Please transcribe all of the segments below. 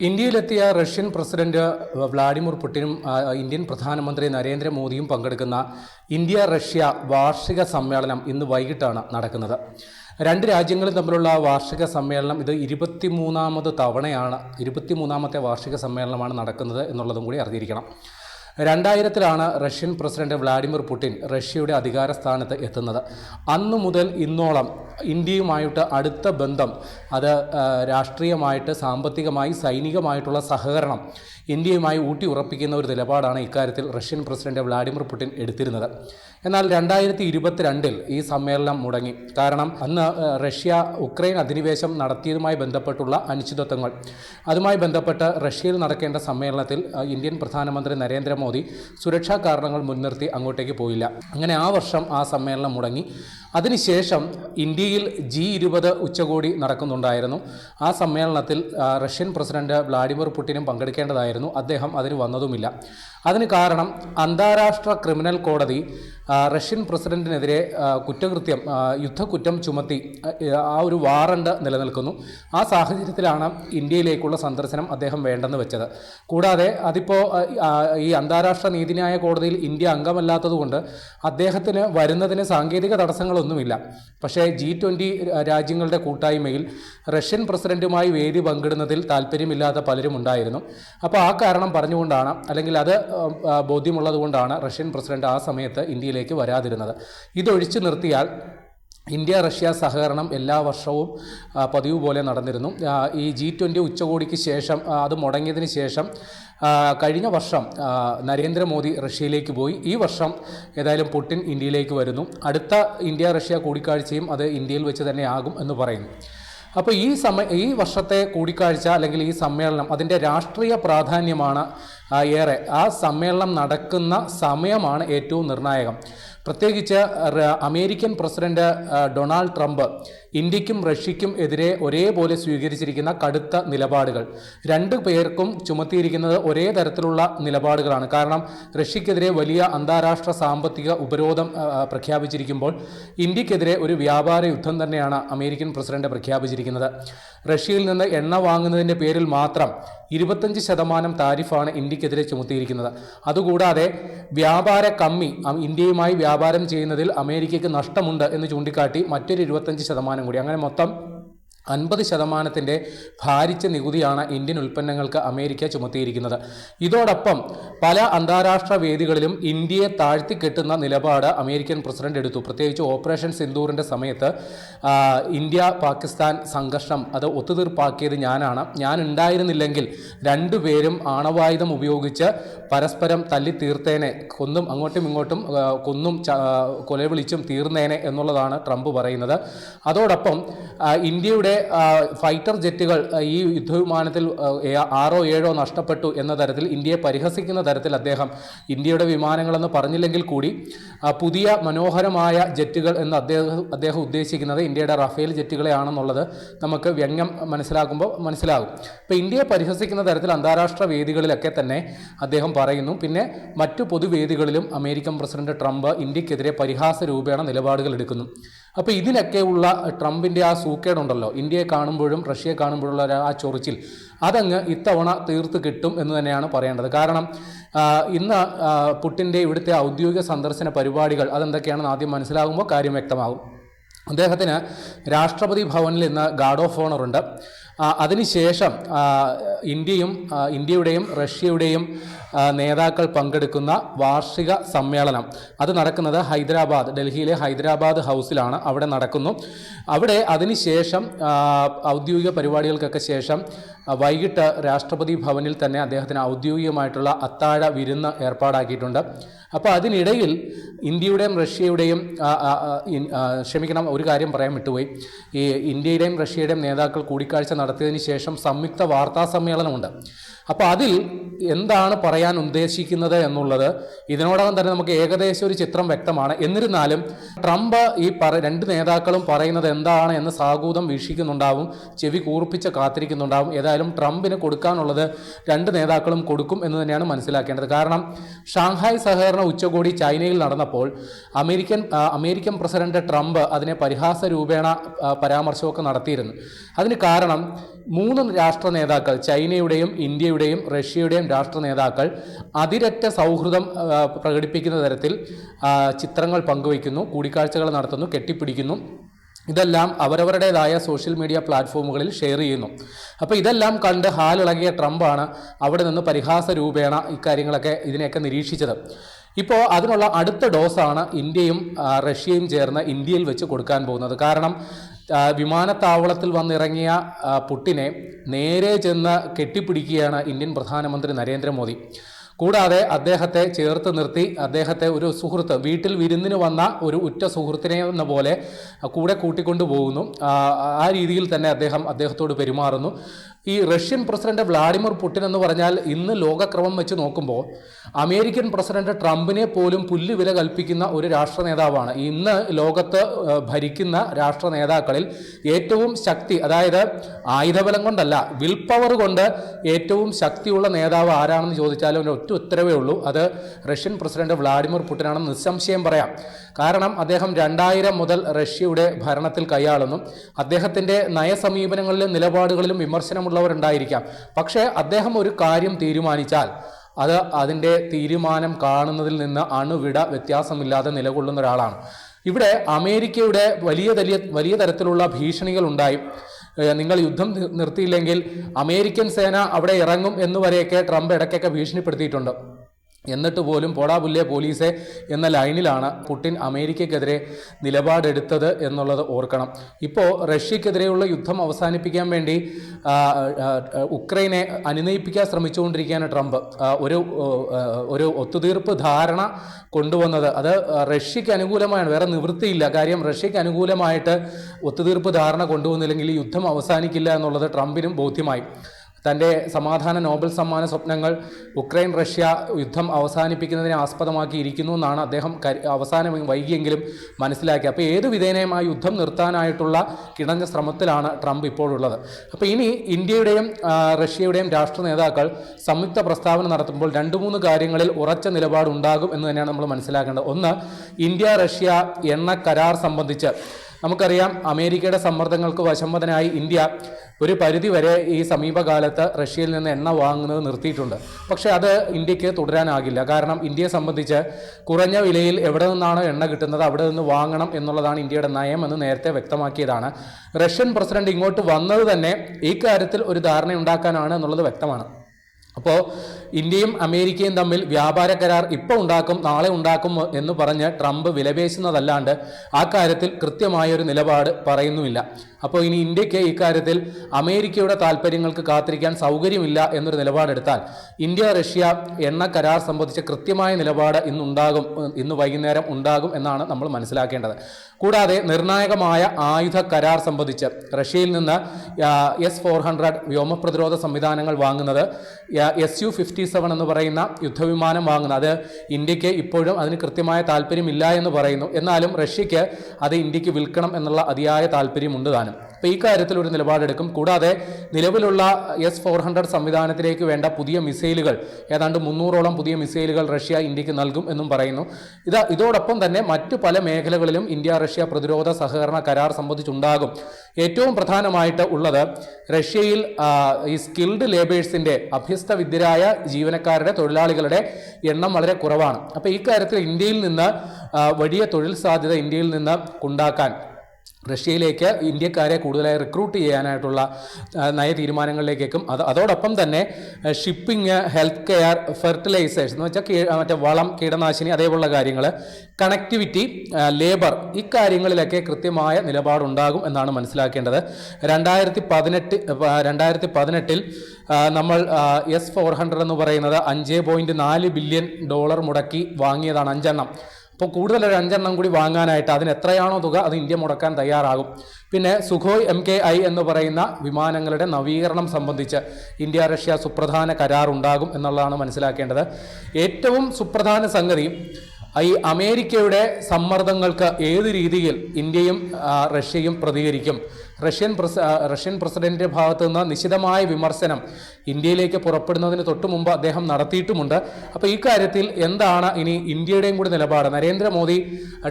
ഇന്ത്യയിലെത്തിയ Russian president Vladimir പുടിനും Indian പ്രധാനമന്ത്രി നരേന്ദ്രമോദിയും പങ്കെടുക്കുന്ന ഇന്ത്യ റഷ്യ വാർഷിക സമ്മേളനം ഇന്ന് വൈകിട്ടാണ് നടക്കുന്നത്. രണ്ട് രാജ്യങ്ങളും തമ്മിലുള്ള വാർഷിക സമ്മേളനം ഇത് ഇരുപത്തിമൂന്നാമത് തവണയാണ് ഇരുപത്തിമൂന്നാമത്തെ വാർഷിക സമ്മേളനമാണ് നടക്കുന്നത് എന്നുള്ളതും കൂടി അറിഞ്ഞിരിക്കണം. രണ്ടായിരത്തിലാണ് റഷ്യൻ പ്രസിഡന്റ് വ്ളാഡിമിർ പുടിൻ റഷ്യയുടെ അധികാര സ്ഥാനത്ത് എത്തുന്നത്. അന്നു മുതൽ ഇന്നോളം ഇന്ത്യയുമായിട്ട് അടുത്ത ബന്ധം അത് രാഷ്ട്രീയമായിട്ട് സാമ്പത്തികമായി സൈനികമായിട്ടുള്ള സഹകരണം ഇന്ത്യയുമായി ഊട്ടി ഉറപ്പിക്കുന്ന ഒരു നിലപാടാണ് ഇക്കാര്യത്തിൽ റഷ്യൻ പ്രസിഡന്റ് വ്ളാഡിമിർ പുടിൻ എടുത്തിരുന്നത്. എന്നാൽ രണ്ടായിരത്തി ഇരുപത്തിരണ്ടിൽ ഈ സമ്മേളനം മുടങ്ങി. കാരണം അന്ന് റഷ്യ ഉക്രൈൻ അധിനിവേശം നടത്തിയതുമായി ബന്ധപ്പെട്ടുള്ള അനിശ്ചിതത്വങ്ങൾ. അതുമായി ബന്ധപ്പെട്ട് റഷ്യയിൽ നടക്കേണ്ട സമ്മേളനത്തിൽ ഇന്ത്യൻ പ്രധാനമന്ത്രി നരേന്ദ്രമോദി സുരക്ഷാ കാരണങ്ങൾ മുൻനിർത്തി അങ്ങോട്ടേക്ക് പോയില്ല. അങ്ങനെ ആ വർഷം ആ സമ്മേളനം മുടങ്ങി. അതിനുശേഷം ഇന്ത്യയിൽ ജി ഇരുപത് ഉച്ചകോടി നടക്കുന്നുണ്ടായിരുന്നു. ആ സമ്മേളനത്തിൽ റഷ്യൻ പ്രസിഡന്റ് വ്ളാഡിമിർ പുടിനും പങ്കെടുക്കേണ്ടതായിരുന്നു. അദ്ദേഹം അതിന് വന്നതുമില്ല. അതിന് കാരണം അന്താരാഷ്ട്ര ക്രിമിനൽ കോടതി റഷ്യൻ പ്രസിഡന്റിനെതിരെ കുറ്റകൃത്യം യുദ്ധക്കുറ്റം ചുമത്തി ആ, ഒരു വാറണ്ട് നിലനിൽക്കുന്നു. ആ സാഹചര്യത്തിലാണ് ഇന്ത്യയിലേക്കുള്ള സന്ദർശനം അദ്ദേഹം വേണ്ടെന്ന് വെച്ചത്. കൂടാതെ അതിപ്പോൾ ഈ അന്താരാഷ്ട്ര നീതിന്യായ കോടതിയിൽ ഇന്ത്യ അംഗമല്ലാത്തതുകൊണ്ട് അദ്ദേഹത്തിന് വരുന്നതിന് സാങ്കേതിക തടസ്സങ്ങളൊന്നുമില്ല. പക്ഷേ ജി ട്വന്റി രാജ്യങ്ങളുടെ കൂട്ടായ്മയിൽ റഷ്യൻ പ്രസിഡന്റുമായി വേദി പങ്കിടുന്നതിൽ താല്പര്യമില്ലാത്ത പലരും ഉണ്ടായിരുന്നു. അപ്പോൾ ആ കാരണം പറഞ്ഞുകൊണ്ടാണ് അല്ലെങ്കിൽ അത് ബോധ്യമുള്ളതുകൊണ്ടാണ് റഷ്യൻ പ്രസിഡന്റ് ആ സമയത്ത് ഇന്ത്യയിലേക്ക് വരാതിരുന്നത്. ഇതൊഴിച്ചു നിർത്തിയാൽ ഇന്ത്യ റഷ്യ സഹകരണം എല്ലാ വർഷവും പതിവ് പോലെ നടന്നിരുന്നു. ഈ ജി ട്വന്റി ഉച്ചകോടിക്ക് ശേഷം അത് മുടങ്ങിയതിന് ശേഷം കഴിഞ്ഞ വർഷം നരേന്ദ്രമോദി റഷ്യയിലേക്ക് പോയി. ഈ വർഷം ഏതായാലും പുടിൻ ഇന്ത്യയിലേക്ക് വരുന്നു. അടുത്ത ഇന്ത്യ റഷ്യ കൂടിക്കാഴ്ചയും അത് ഇന്ത്യയിൽ വെച്ച് തന്നെ ആകും എന്ന് പറയുന്നു. അപ്പോൾ ഈ സമയ ഈ വർഷത്തെ കൂടിക്കാഴ്ച അല്ലെങ്കിൽ ഈ സമ്മേളനം അതിന്റെ രാഷ്ട്രീയ പ്രാധാന്യമാണ് ഏറെ. ആ സമ്മേളനം നടക്കുന്ന സമയമാണ് ഏറ്റവും നിർണായകം. പ്രത്യേകിച്ച് അമേരിക്കൻ പ്രസിഡന്റ് ഡൊണാൾഡ് ട്രംപ് ഇന്ത്യക്കും റഷ്യയ്ക്കും എതിരെ ഒരേപോലെ സ്വീകരിച്ചിരിക്കുന്ന കടുത്ത നിലപാടുകൾ. രണ്ടു പേർക്കും ചുമത്തിയിരിക്കുന്നത് ഒരേ തരത്തിലുള്ള നിലപാടുകളാണ്. കാരണം റഷ്യക്കെതിരെ വലിയ അന്താരാഷ്ട്ര സാമ്പത്തിക ഉപരോധം പ്രഖ്യാപിച്ചിരിക്കുമ്പോൾ ഇന്ത്യക്കെതിരെ ഒരു വ്യാപാര യുദ്ധം തന്നെയാണ് അമേരിക്കൻ പ്രസിഡന്റ് പ്രഖ്യാപിച്ചിരിക്കുന്നത്. റഷ്യയിൽ നിന്ന് എണ്ണ വാങ്ങുന്നതിന്റെ പേരിൽ മാത്രം ഇരുപത്തഞ്ച് ശതമാനം താരിഫാണ് ഇന്ത്യക്കെതിരെ ചുമത്തിയിരിക്കുന്നത്. അതുകൂടാതെ വ്യാപാര കമ്മി ഇന്ത്യയുമായി വ്യാപാരം ചെയ്യുന്നതിൽ അമേരിക്കയ്ക്ക് നഷ്ടമുണ്ട് എന്ന് ചൂണ്ടിക്കാട്ടി മറ്റൊരു ഇരുപത്തഞ്ച് ശതമാനം കൂടി. അങ്ങനെ മൊത്തം അൻപത് ശതമാനത്തിന്റെ ഭാരിച്ച നികുതിയാണ് ഇന്ത്യൻ ഉൽപ്പന്നങ്ങൾക്ക് അമേരിക്ക ചുമത്തിയിരിക്കുന്നത്. ഇതോടൊപ്പം പല അന്താരാഷ്ട്ര വേദികളിലും ഇന്ത്യയെ താഴ്ത്തിക്കെട്ടുന്ന നിലപാട് അമേരിക്കൻ പ്രസിഡന്റ് എടുത്തു. പ്രത്യേകിച്ച് ഓപ്പറേഷൻ സിന്ദൂറിന്റെ സമയത്ത് ഇന്ത്യ പാകിസ്ഥാൻ സംഘർഷം അത് ഒത്തുതീർപ്പാക്കിയത് ഞാനാണ്. ഞാൻ ഉണ്ടായിരുന്നില്ലെങ്കിൽ രണ്ടുപേരും ആണവായുധം ഉപയോഗിച്ച് പരസ്പരം തല്ലി തീർത്തേനെ കൊന്നും അങ്ങോട്ടും ഇങ്ങോട്ടും കൊന്നും കൊലവിളിച്ചും തീർന്നേനെ എന്നുള്ളതാണ് ട്രംപ് പറയുന്നത്. അതോടൊപ്പം ഇന്ത്യയുടെ ആ, ഫൈറ്റർ ജെറ്റുകൾ ഈ യുദ്ധവിമാനത്തിൽ ആറോ ഏഴോ നഷ്ടപ്പെട്ടു എന്ന തരത്തിൽ ഇന്ത്യയെ പരിഹസിക്കുന്ന തരത്തിൽ അദ്ദേഹം ഇന്ത്യയുടെ വിമാനങ്ങളെന്ന് പറഞ്ഞില്ലെങ്കിൽ കൂടി പുതിയ മനോഹരമായ ജെറ്റുകൾ എന്ന് അദ്ദേഹം അദ്ദേഹം ഉദ്ദേശിക്കുന്നത് ഇന്ത്യയുടെ റഫേൽ ജെറ്റുകളെയാണെന്നുള്ളത് നമുക്ക് വ്യംഗ്യം മനസ്സിലാക്കുമ്പോൾ മനസ്സിലാകും. അപ്പോൾ ഇന്ത്യയെ പരിഹസിക്കുന്ന തരത്തിൽ അന്താരാഷ്ട്ര വേദികളിലൊക്കെ തന്നെ അദ്ദേഹം പറയുന്നു. പിന്നെ മറ്റു പൊതുവേദികളിലും അമേരിക്കൻ പ്രസിഡന്റ് ട്രംപ് ഇന്ത്യക്കെതിരെ പരിഹാസ രൂപേണ നിലപാടുകൾ എടുക്കുന്നു. അപ്പോൾ ഇതിനൊക്കെയുള്ള ട്രംപിന്റെ ആ സൂക്കേടുണ്ടല്ലോ. ഇന്ത്യയെ കാണുമ്പോഴും റഷ്യയെ കാണുമ്പോഴുള്ള ആ ചൊറിച്ചിൽ. അതങ്ങ് ഇത്തവണ തീർത്ത് കിട്ടും എന്ന് തന്നെയാണ് പറയേണ്ടത്. കാരണം ഇന്ന് പുട്ടിന്റെ ഇവിടുത്തെ ഔദ്യോഗിക സന്ദർശന പരിപാടികൾ അതെന്തൊക്കെയാണെന്ന് ആദ്യം മനസ്സിലാകുമ്പോൾ കാര്യം വ്യക്തമാകും. അദ്ദേഹത്തിന് രാഷ്ട്രപതി ഭവനിൽ ഇന്ന് ഗാർഡ് ഓഫ് ഓണറുണ്ട്. അതിനുശേഷം ഇന്ത്യയും ഇന്ത്യയുടെയും റഷ്യയുടെയും നേതാക്കൾ പങ്കെടുക്കുന്ന വാർഷിക സമ്മേളനം. അത് നടക്കുന്നത് ഹൈദരാബാദ് ഡൽഹിയിലെ ഹൈദരാബാദ് ഹൗസിലാണ്. അവിടെ നടക്കുന്നു. അവിടെ അതിനുശേഷം ഔദ്യോഗിക പരിപാടികൾക്കൊക്കെ ശേഷം വൈകിട്ട് രാഷ്ട്രപതി ഭവനിൽ തന്നെ അദ്ദേഹത്തിന് ഔദ്യോഗികമായിട്ടുള്ള അത്താഴ വിരുന്ന് ഏർപ്പാടാക്കിയിട്ടുണ്ട്. അപ്പോൾ അതിനിടയിൽ ഇന്ത്യയുടെയും റഷ്യയുടെയും ക്ഷമിക്കണം ഒരു കാര്യം പറയാൻ വിട്ടുപോയി. ഈ ഇന്ത്യയുടെയും റഷ്യയുടെയും നേതാക്കൾ കൂടിക്കാഴ്ച നടത്തിയതിന് ശേഷം സംയുക്ത വാർത്താ ప్రయోజనం ఏమైనా ఉందా അപ്പോൾ അതിൽ എന്താണ് പറയാൻ ഉദ്ദേശിക്കുന്നത് എന്നുള്ളത് ഇതിനോടകം തന്നെ നമുക്ക് ഏകദേശം ഒരു ചിത്രം വ്യക്തമാണ്. എന്നിരുന്നാലും ട്രംപ് ഈ പറ രണ്ട് നേതാക്കളും പറയുന്നത് എന്താണ് എന്ന് സാഗൂതം വീക്ഷിക്കുന്നുണ്ടാവും ചെവി കൂർപ്പിച്ച് കാത്തിരിക്കുന്നുണ്ടാവും. ഏതായാലും ട്രംപിന് കൊടുക്കാനുള്ളത് രണ്ട് നേതാക്കളും കൊടുക്കും എന്ന് തന്നെയാണ് മനസ്സിലാക്കേണ്ടത്. കാരണം ഷാങ്ഹായ് സഹകരണ ഉച്ചകോടി ചൈനയിൽ നടന്നപ്പോൾ അമേരിക്കൻ അമേരിക്കൻ പ്രസിഡന്റ് ട്രംപ് അതിനെ പരിഹാസ രൂപേണ പരാമർശമൊക്കെ നടത്തിയിരുന്നു. അതിന് കാരണം മൂന്ന് രാഷ്ട്ര നേതാക്കൾ ചൈനയുടെയും ഇന്ത്യയുടെയും റഷ്യയുടെയും രാഷ്ട്ര നേതാക്കൾ അതിരറ്റ സൗഹൃദം പ്രകടിപ്പിക്കുന്ന തരത്തിൽ ചിത്രങ്ങൾ പങ്കുവയ്ക്കുന്നു കൂടിക്കാഴ്ചകൾ നടത്തുന്നു കെട്ടിപ്പിടിക്കുന്നു. ഇതെല്ലാം അവരവരുടേതായ സോഷ്യൽ മീഡിയ പ്ലാറ്റ്ഫോമുകളിൽ ഷെയർ ചെയ്യുന്നു. അപ്പോൾ ഇതെല്ലാം കണ്ട് ഹാലിളകിയ ട്രംപാണ് അവിടെ നിന്ന് പരിഹാസ രൂപേണ ഇക്കാര്യങ്ങളൊക്കെ ഇതിനെയൊക്കെ നിരീക്ഷിച്ചത്. ഇപ്പോൾ അതിനുള്ള അടുത്ത ഡോസാണ് ഇന്ത്യയും റഷ്യയും ചേർന്ന് ഇന്ത്യയിൽ വെച്ച് കൊടുക്കാൻ പോകുന്നത്. കാരണം വിമാനത്താവളത്തിൽ വന്നിറങ്ങിയ പുട്ടിനെ നേരെ ചെന്ന് കെട്ടിപ്പിടിക്കുകയാണ് ഇന്ത്യൻ പ്രധാനമന്ത്രി നരേന്ദ്രമോദി. കൂടാതെ അദ്ദേഹത്തെ ചേർത്ത് നിർത്തി അദ്ദേഹത്തെ ഒരു സുഹൃത്ത് വീട്ടിൽ വിരുന്നിന് വന്ന ഒരു ഉറ്റ സുഹൃത്തിനെ എന്ന പോലെ കൂടെ കൂട്ടിക്കൊണ്ടു പോകുന്നു ആ രീതിയിൽ തന്നെ അദ്ദേഹം അദ്ദേഹത്തോട് പെരുമാറുന്നു. ഈ റഷ്യൻ പ്രസിഡന്റ് വ്ളാഡിമിർ പുടിൻ എന്ന് പറഞ്ഞാൽ ഇന്ന് ലോകക്രമം വെച്ച് നോക്കുമ്പോൾ അമേരിക്കൻ പ്രസിഡന്റ് ട്രംപിനെ പോലും പുല്ലുവില കൽപ്പിക്കുന്ന ഒരു രാഷ്ട്ര നേതാവാണ്. ഇന്ന് ലോകത്ത് ഭരിക്കുന്ന രാഷ്ട്ര നേതാക്കളിൽ ഏറ്റവും ശക്തി അതായത് ആയുധബലം കൊണ്ടല്ല വിൽ പവർ കൊണ്ട് ഏറ്റവും ശക്തിയുള്ള നേതാവ് ആരാണെന്ന് ചോദിച്ചാൽ ഒരു ഒറ്റ ഉത്തരവേ ഉള്ളൂ. അത് റഷ്യൻ പ്രസിഡന്റ് വ്ളാഡിമിർ പുടിനാണെന്ന് നിസ്സംശയം പറയാം. കാരണം അദ്ദേഹം രണ്ടായിരം മുതൽ റഷ്യയുടെ ഭരണത്തിൽ കൈയാളുന്നു. അദ്ദേഹത്തിന്റെ നയസമീപനങ്ങളിലും നിലപാടുകളിലും വിമർശനമുള്ളവരുണ്ടായിരിക്കാം പക്ഷേ അദ്ദേഹം ഒരു കാര്യം തീരുമാനിച്ചാൽ അത് അതിന്റെ തീരുമാനം കാണുന്നതിൽ നിന്ന് അണുവിട വ്യത്യാസമില്ലാതെ നിലകൊള്ളുന്ന ഒരാളാണ്. ഇവിടെ അമേരിക്കയുടെ വലിയ വലിയ വലിയ തരത്തിലുള്ള ഭീഷണികൾ ഉണ്ടായി. നിങ്ങൾ യുദ്ധം നിർത്തിയില്ലെങ്കിൽ അമേരിക്കൻ സേന അവിടെ ഇറങ്ങും എന്നുവരെയൊക്കെ ട്രംപ് ഇടയ്ക്കൊക്കെ ഭീഷണിപ്പെടുത്തിയിട്ടുണ്ട്. എന്നിട്ട് പോലും പോടാ പുല്ലേ പോലീസെ എന്ന ലൈനിലാണ് പുടിൻ അമേരിക്കക്കെതിരെ നിലപാടെടുത്തത് എന്നുള്ളത് ഓർക്കണം. ഇപ്പോൾ റഷ്യക്കെതിരെയുള്ള യുദ്ധം അവസാനിപ്പിക്കാൻ വേണ്ടി ഉക്രൈനെ അനുനയിപ്പിക്കാൻ ശ്രമിച്ചുകൊണ്ടിരിക്കുകയാണ് ട്രംപ്. ഒരു ഒരു ഒത്തുതീർപ്പ് ധാരണ കൊണ്ടുവന്നത്. അത് റഷ്യക്ക് അനുകൂലമാണ് വേറെ നിവൃത്തിയില്ല. കാര്യം റഷ്യക്ക് അനുകൂലമായിട്ട് ഒത്തുതീർപ്പ് ധാരണ കൊണ്ടുവന്നില്ലെങ്കിൽ യുദ്ധം അവസാനിക്കില്ല എന്നുള്ളത് ട്രംപിനും ബോധ്യമായി. തന്റെ സമാധാന നോബൽ സമ്മാന സ്വപ്നങ്ങൾ ഉക്രൈൻ റഷ്യ യുദ്ധം അവസാനിപ്പിക്കുന്നതിനെ ആസ്പദമാക്കിയിരിക്കുന്നു എന്നാണ് അദ്ദേഹം അവസാനം വൈകിയെങ്കിലും മനസ്സിലാക്കി അപ്പോൾ ഏത് വിധേനയും ആ യുദ്ധം നിർത്താനായിട്ടുള്ള കിണഞ്ഞ ശ്രമത്തിലാണ് ട്രംപ് ഇപ്പോഴുള്ളത്? അപ്പോൾ ഇനി ഇന്ത്യയുടെയും റഷ്യയുടെയും രാഷ്ട്ര നേതാക്കൾ സംയുക്ത പ്രസ്താവന നടത്തുമ്പോൾ രണ്ട് മൂന്ന് കാര്യങ്ങളിൽ ഉറച്ച നിലപാടുണ്ടാകും എന്ന് തന്നെയാണ് നമ്മൾ മനസ്സിലാക്കേണ്ടത്. ഒന്ന് ഇന്ത്യ റഷ്യ എണ്ണ കരാർ സംബന്ധിച്ച് നമുക്കറിയാം അമേരിക്കയുടെ സമ്മർദ്ദങ്ങൾക്ക് വശംവദനായി ഇന്ത്യ ഒരു പരിധിവരെ ഈ സമീപകാലത്ത് റഷ്യയിൽ നിന്ന് എണ്ണ വാങ്ങുന്നത് നിർത്തിയിട്ടുണ്ട്. പക്ഷേ അത് ഇന്ത്യയ്ക്ക് തുടരാനാകില്ല. കാരണം ഇന്ത്യയെ സംബന്ധിച്ച് കുറഞ്ഞ വിലയിൽ എവിടെ നിന്നാണ് എണ്ണ കിട്ടുന്നത് അവിടെ നിന്ന് വാങ്ങണം എന്നുള്ളതാണ് ഇന്ത്യയുടെ നയം എന്ന് നേരത്തെ വ്യക്തമാക്കിയതാണ്. റഷ്യൻ പ്രസിഡന്റ് ഇങ്ങോട്ട് വന്നത് തന്നെ ഈ കാര്യത്തിൽ ഒരു ധാരണയുണ്ടാക്കാനാണ് എന്നുള്ളത് വ്യക്തമാണ്. അപ്പോൾ ഇന്ത്യയും അമേരിക്കയും തമ്മിൽ വ്യാപാര കരാർ ഇപ്പോൾ ഉണ്ടാക്കും നാളെ ഉണ്ടാക്കും എന്ന് പറഞ്ഞ് ട്രംപ് വിലപേശുന്നതല്ലാണ്ട് ആ കാര്യത്തിൽ കൃത്യമായൊരു നിലപാട് പറയുന്നുമില്ല. അപ്പോൾ ഇനി ഇന്ത്യയ്ക്ക് ഇക്കാര്യത്തിൽ അമേരിക്കയുടെ താല്പര്യങ്ങൾക്ക് കാത്തിരിക്കാൻ സൗകര്യമില്ല എന്നൊരു നിലപാടെടുത്താൽ ഇന്ത്യ റഷ്യ എണ്ണ കരാർ സംബന്ധിച്ച കൃത്യമായ നിലപാട് ഇന്നുണ്ടാകും ഇന്ന് വൈകുന്നേരം ഉണ്ടാകും എന്നാണ് നമ്മൾ മനസ്സിലാക്കേണ്ടത്. കൂടാതെ നിർണായകമായ ആയുധ കരാർ സംബന്ധിച്ച് റഷ്യയിൽ നിന്ന് എസ് ഫോർ ഹൺഡ്രഡ് വ്യോമപ്രതിരോധ സംവിധാനങ്ങൾ വാങ്ങുന്നത് എസ് യു ഫിഫ്റ്റി സെവൻ എന്ന് പറയുന്ന യുദ്ധവിമാനം വാങ്ങുന്നത് അത് ഇന്ത്യയ്ക്ക് ഇപ്പോഴും അതിന് കൃത്യമായ താല്പര്യമില്ല എന്ന് പറയുന്നു. എന്നാലും റഷ്യക്ക് അത് ഇന്ത്യയ്ക്ക് വിൽക്കണം എന്നുള്ള അതിയായ താല്പര്യമുണ്ട് താനും. അപ്പോൾ ഈ കാര്യത്തിൽ ഒരു നിലപാടെടുക്കും. കൂടാതെ നിലവിലുള്ള എസ് ഫോർ ഹൺഡ്രഡ് സംവിധാനത്തിലേക്ക് വേണ്ട പുതിയ മിസൈലുകൾ ഏതാണ്ട് മുന്നൂറോളം പുതിയ മിസൈലുകൾ റഷ്യ ഇന്ത്യയ്ക്ക് നൽകും എന്നും പറയുന്നു. ഇത് ഇതോടൊപ്പം തന്നെ മറ്റു പല മേഖലകളിലും ഇന്ത്യ റഷ്യ പ്രതിരോധ സഹകരണ കരാർ സംബന്ധിച്ചുണ്ടാകും. ഏറ്റവും പ്രധാനമായിട്ട് ഉള്ളത് റഷ്യയിൽ ഈ സ്കിൽഡ് ലേബേഴ്സിന്റെ അഭ്യസ്ത വിദ്യരായ ജീവനക്കാരുടെ തൊഴിലാളികളുടെ എണ്ണം വളരെ കുറവാണ്. അപ്പോൾ ഈ കാര്യത്തിൽ ഇന്ത്യയിൽ നിന്ന് വലിയ തൊഴിൽ സാധ്യത ഇന്ത്യയിൽ നിന്ന് ഉണ്ടാക്കാൻ റഷ്യയിലേക്ക് ഇന്ത്യക്കാരെ കൂടുതലായി റിക്രൂട്ട് ചെയ്യാനായിട്ടുള്ള നയ തീരുമാനങ്ങളിലേക്കും അത് അതോടൊപ്പം തന്നെ ഷിപ്പിംഗ് ഹെൽത്ത് കെയർ ഫെർട്ടിലൈസേഴ്സ് എന്ന് വെച്ചാൽ മറ്റേ വളം കീടനാശിനി അതേപോലുള്ള കാര്യങ്ങൾ കണക്ടിവിറ്റി ലേബർ ഇക്കാര്യങ്ങളിലൊക്കെ കൃത്യമായ നിലപാടുണ്ടാകും എന്നാണ് മനസ്സിലാക്കേണ്ടത്. രണ്ടായിരത്തി പതിനെട്ട് രണ്ടായിരത്തി പതിനെട്ടിൽ നമ്മൾ എസ് ഫോർ ഹൺഡ്രഡ് എന്ന് പറയുന്നത് അഞ്ച് പോയിന്റ് നാല് ബില്യൺ ഡോളർ മുടക്കി വാങ്ങിയതാണ് അഞ്ചെണ്ണം. അപ്പോൾ കൂടുതൽ ഒരു അഞ്ചെണ്ണം കൂടി വാങ്ങാനായിട്ട് അതിന് എത്രയാണോ തുക അത് ഇന്ത്യ മുടക്കാൻ തയ്യാറാകും. പിന്നെ സുഖോയ് എം കെ ഐ എന്ന് പറയുന്ന വിമാനങ്ങളുടെ നവീകരണം സംബന്ധിച്ച് ഇന്ത്യ റഷ്യ സുപ്രധാന കരാർ ഉണ്ടാകും എന്നുള്ളതാണ് മനസ്സിലാക്കേണ്ടത്. ഏറ്റവും സുപ്രധാന സംഗതി ഈ അമേരിക്കയുടെ സമ്മർദ്ദങ്ങൾക്ക് ഏത് രീതിയിൽ ഇന്ത്യയും റഷ്യയും പ്രതികരിക്കും? റഷ്യൻ റഷ്യൻ പ്രസിഡന്റിന്റെ ഭാഗത്തു നിന്ന് നിശിതമായ വിമർശനം ഇന്ത്യയിലേക്ക് പുറപ്പെടുന്നതിന് തൊട്ടു മുമ്പ് അദ്ദേഹം നടത്തിയിട്ടുമുണ്ട്. അപ്പോൾ ഈ കാര്യത്തിൽ എന്താണ് ഇനി ഇന്ത്യയുടെയും കൂടി നിലപാട്? നരേന്ദ്രമോദി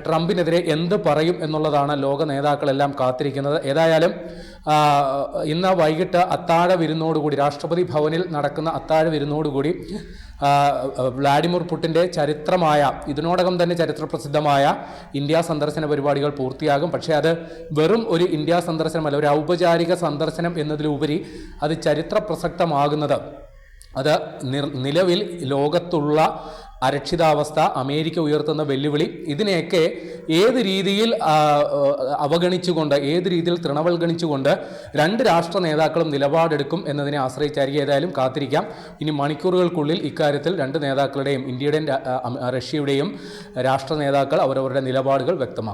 ട്രംപിനെതിരെ എന്ത് പറയും എന്നുള്ളതാണ് ലോക നേതാക്കളെല്ലാം കാത്തിരിക്കുന്നത്. ഏതായാലും ഇന്ന് വൈകിട്ട് അത്താഴ വിരുന്നോടുകൂടി രാഷ്ട്രപതി ഭവനിൽ നടക്കുന്ന അത്താഴ വിരുന്നോടുകൂടി വ്ളാഡിമിർ പുട്ടിന്റെ ചരിത്രമായ ഇതിനോടകം തന്നെ ചരിത്രപ്രസിദ്ധമായ ഇന്ത്യ സന്ദർശന പരിപാടികൾ പൂർത്തിയാകും. പക്ഷേ അത് വെറും ഒരു ഇന്ത്യ സന്ദർശനമല്ല ഒരു ഔപചാരിക സന്ദർശനം എന്നതിലുപരി അത് ചരിത്ര പ്രസക്തമാകുന്നത് അത് നിലവിൽ ലോകത്തുള്ള അരക്ഷിതാവസ്ഥ അമേരിക്ക ഉയർത്തുന്ന വെല്ലുവിളി ഇതിനെയൊക്കെ ഏത് രീതിയിൽ അവഗണിച്ചുകൊണ്ട് ഏത് രീതിയിൽ തൃണവൽഗണിച്ചുകൊണ്ട് രണ്ട് രാഷ്ട്ര നേതാക്കളും നിലപാടെടുക്കും എന്നതിനെ ആശ്രയിച്ചായിരിക്കും ഏതായാലും കാത്തിരിക്കാം. ഇനി മണിക്കൂറുകൾക്കുള്ളിൽ ഇക്കാര്യത്തിൽ രണ്ട് നേതാക്കളുടെയും ഇന്ത്യയുടെയും റഷ്യയുടെയും രാഷ്ട്ര നേതാക്കൾ അവരവരുടെ നിലപാടുകൾ വ്യക്തമാക്കും.